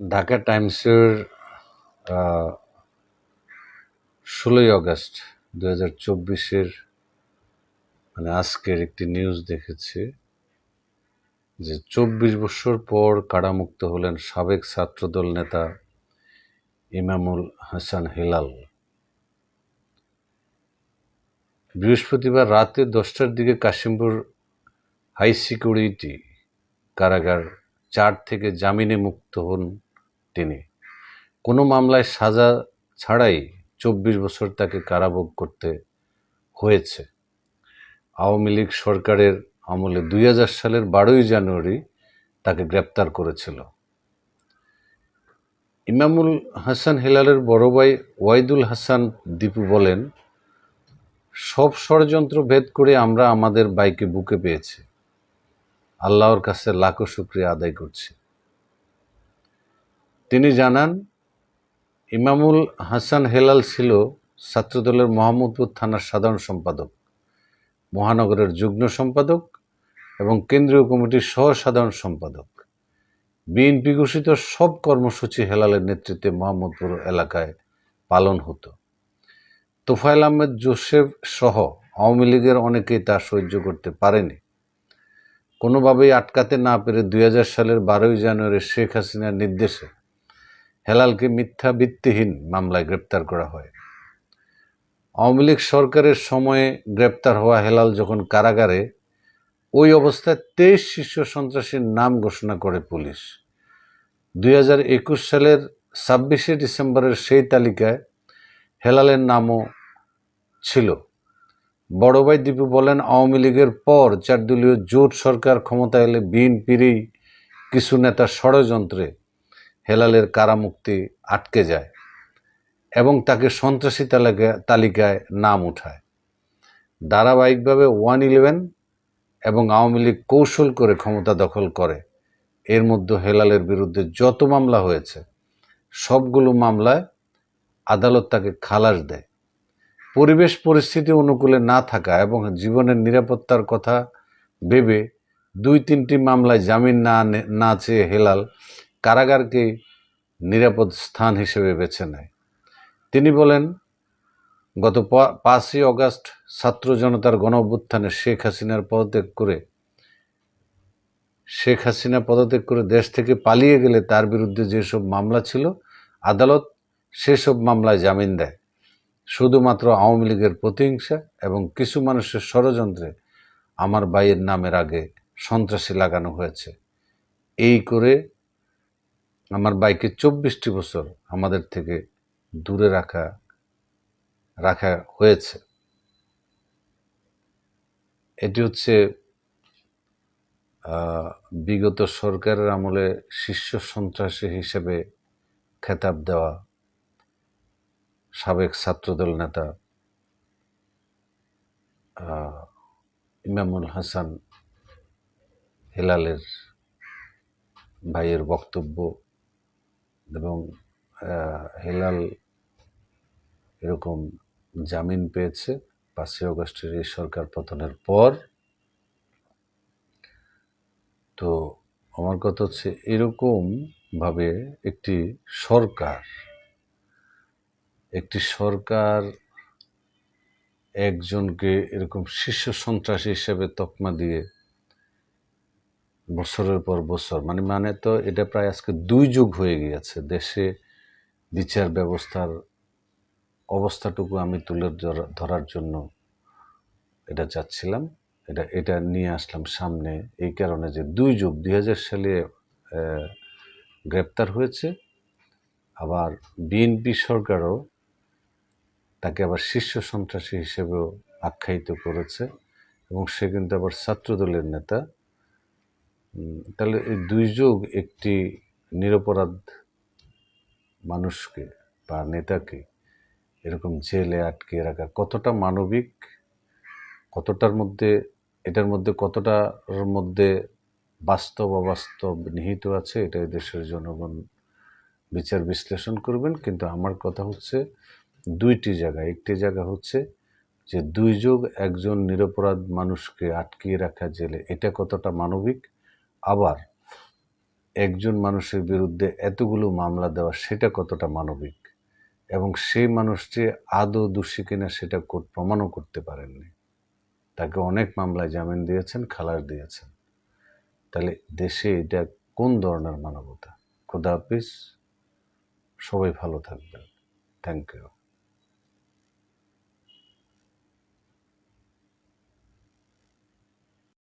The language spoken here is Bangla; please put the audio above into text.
ঢাকা টাইমসের ষোলোই আগস্ট দু হাজার চব্বিশের মানে আজকের একটি নিউজ দেখেছি যে চব্বিশ বছর পর কারামুক্ত হলেন সাবেক ছাত্রদল নেতা ইমামুল হাসান হেলাল। বৃহস্পতিবার রাতে দশটার দিকে কাশিমপুর হাই সিকিউরিটি কারাগার চার থেকে জামিনে মুক্ত হন তিনি। কোনো মামলায় সাজা ছাড়াই চব্বিশ বছর তাকে কারাভোগ করতে হয়েছে। আওয়ামী লীগ সরকারের আমলে দুই হাজার সালের বারোই জানুয়ারি তাকে গ্রেপ্তার করেছিল। ইমামুল হাসান হেলালের বড় ভাই ওয়াইদুল হাসান দীপু বলেন, সব ষড়যন্ত্র ভেদ করে আমরা আমাদের বাইকে বুকে পেয়েছি। আল্লাহর কাছে লাখো শুক্রিয়া আদায় করছি। তিনি জানান, ইমামুল হাসান হেলাল ছিল ছাত্রদলের মোহাম্মদপুর থানার সাধারণ সম্পাদক, মহানগরের যুগ্ম সম্পাদক এবং কেন্দ্রীয় কমিটির সহ সাধারণ সম্পাদক। বিএনপি ঘোষিত সব কর্মসূচি হেলালের নেতৃত্বে মোহাম্মদপুর এলাকায় পালন হতো। তোফায়েল আহমেদ জোসেফ সহ আওয়ামী লীগের অনেকেই তা সহ্য করতে পারেনি। কোনোভাবেই আটকাতে না পেরে দুই হাজার সালের বারোই জানুয়ারি শেখ হাসিনার নির্দেশে হেলালকে মিথ্যা ভিত্তিহীন মামলায় গ্রেপ্তার করা হয়। আওয়ামী লীগ সরকারের সময়ে গ্রেপ্তার হওয়া হেলাল যখন কারাগারে, ওই অবস্থায় তেইশ শীর্ষ সন্ত্রাসীর নাম ঘোষণা করে পুলিশ। দুই হাজার একুশ সালের ছাব্বিশে ডিসেম্বরের সেই তালিকায় হেলালের নামও ছিল। বড় ভাই দীপু বলেন, আওয়ামী লীগের পর চারদলীয় জোট সরকার ক্ষমতা এলে বিএনপিরই কিছু নেতা ষড়যন্ত্রে হেলালের কারামুক্তি আটকে যায় এবং তাকে সন্ত্রাসী তালিকা তালিকায় নাম উঠায়। ধারাবাহিকভাবে ওয়ান ইলেভেন এবং আওয়ামী লীগ কৌশল করে ক্ষমতা দখল করে। এর মধ্যে হেলালের বিরুদ্ধে যত মামলা হয়েছে, সবগুলো মামলায় আদালত তাকে খালাস দেয়। পরিবেশ পরিস্থিতি অনুকূলে না থাকা এবং জীবনের নিরাপত্তার কথা ভেবে দুই তিনটি মামলায় জামিন না না চেয়ে হেলাল কারাগারকে নিরাপদ স্থান হিসেবে বেছে নেয়। তিনি বলেন, গত পাঁচই অগাস্ট ছাত্র জনতার গণ অভ্যুত্থানে শেখ হাসিনার পদত্যাগ করে, শেখ হাসিনা পদত্যাগ করে দেশ থেকে পালিয়ে গেলে তার বিরুদ্ধে যেসব মামলা ছিল, আদালত সেসব মামলায় জামিন দেয়। শুধুমাত্র আওয়ামী লীগের প্রতিহিংসা এবং কিছু মানুষের ষড়যন্ত্রে আমার ভাইয়ের নামের আগে সন্ত্রাসী লাগানো হয়েছে। এই করে আমার বাইকে চব্বিশটি বছর আমাদের থেকে দূরে রাখা রাখা হয়েছে। এটি হচ্ছে বিগত সরকারের আমলে শীর্ষ সন্ত্রাসী হিসেবে খেতাব দেওয়া সাবেক ছাত্রদল নেতা ইমামুল হাসান হেলালের ভাইয়ের বক্তব্য এবং হেলাল এরকম জামিন পেয়েছে। পাঁচই অগস্টের এই সরকার পতনের পর। তো আমার কথা হচ্ছে এরকমভাবে একটি সরকার একটি সরকার একজনকে এরকম শীর্ষ সন্ত্রাসী হিসেবে তকমা দিয়ে বছরের পর বছর। মানে মানে তো এটা প্রায় আজকে দুই যুগ হয়ে গিয়েছে। দেশে বিচার ব্যবস্থার অবস্থাটুকু আমি তুলে ধরার জন্য এটা চাচ্ছিলাম। এটা এটা নিয়ে আসলাম সামনে এই কারণে যে দুই যুগ, দুই হাজার সালে গ্রেপ্তার হয়েছে। আবার বিএনপি সরকারও তাকে আবার শীর্ষ সন্ত্রাসী হিসেবেও আখ্যায়িত করেছে এবং সে কিন্তু আবার ছাত্রদলের নেতা। তাহলে এই দুই যুগ একটি নিরপরাধ মানুষকে বা নেতাকে এরকম জেলে আটকে রাখা কতটা মানবিক, কতটার মধ্যে, এটার মধ্যে কতটার মধ্যে বাস্তব, অবাস্তব নিহিত আছে, এটা দেশের জনগণ বিচার বিশ্লেষণ করবেন। কিন্তু আমার কথা হচ্ছে দুইটি জায়গা। একটি জায়গা হচ্ছে যে দুই যুগ একজন নিরপরাধ মানুষকে আটকিয়ে রাখা জেলে, এটা কতটা মানবিক? আবার একজন মানুষের বিরুদ্ধে এতগুলো মামলা দেওয়া, সেটা কতটা মানবিক? এবং সেই মানুষটি আদৌ দোষী কিনা সেটা কোর্ট প্রমাণও করতে পারেননি। তাকে অনেক মামলায় জামিন দিয়েছেন, খালাস দিয়েছেন। তাহলে দেশে এটা কোন ধরনের মানবতা? খোদা হাফিজ, সবাই ভালো থাকবেন। Thank you